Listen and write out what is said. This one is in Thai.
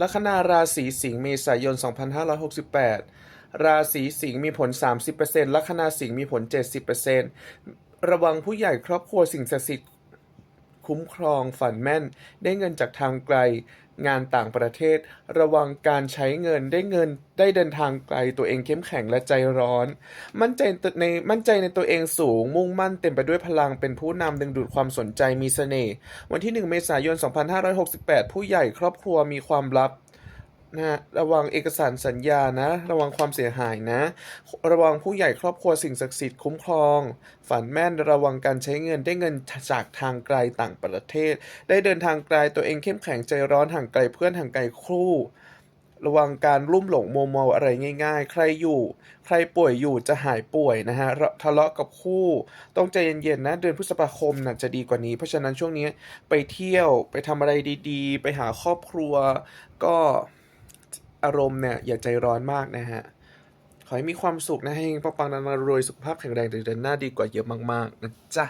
ลัคนาราศีสิงห์เมษายน 2568 ราศีสิงห์มีผล 30%ลัคนาสิงห์มีผล 70%ระวังผู้ใหญ่ครอบครัวสิ่งศักดิ์สิทธิ์ คุ้มครองฝันแม่น ได้เงินจากทางไกล งานต่างประเทศ ระวังการใช้เงินได้เงินได้เดินทางไกลตัวเองเข้มแข็งและใจร้อน มั่นใจในมั่นใจในตัวเองสูง มุ่งมั่นเต็มไปด้วยพลังเป็นผู้นำดึงดูดความสนใจมีเสน่ห์วันที่ 1 เมษายน 2568 ผู้ใหญ่ครอบครัวมีความลับ นะฮะระวังเอกสารสัญญานะ ระวังความเสียหายนะ ระวังผู้ใหญ่ครอบครัวสิ่งศักดิ์สิทธิ์คุ้มครอง ฝันแม่นระวังการใช้เงินได้เงินจากทางไกลต่างประเทศ ได้เดินทางไกลตัวเองเข้มแข็งใจร้อนห่างไกลเพื่อนห่างไกลครู่ระวังการลุ่มหลงโมโมอะไรง่าย ๆ ใครอยู่ ใครป่วยอยู่จะหายป่วยนะฮะระทะเลาะกับคู่ ต้องใจเย็นๆนะเดือนพฤษภาคมน่ะจะดีกว่านี้ เพราะฉะนั้นช่วงนี้ไปเที่ยวไปทำอะไรดีๆ ไปหาครอบครัวก็ อารมณ์เนี่ยอย่าใจร้อนมากนะฮะ ขอให้มีความสุขนะให้ปังๆนานๆรวยสุขภาพแข็งแรงเดินหน้าดีกว่าเยอะมากๆนะจ๊ะ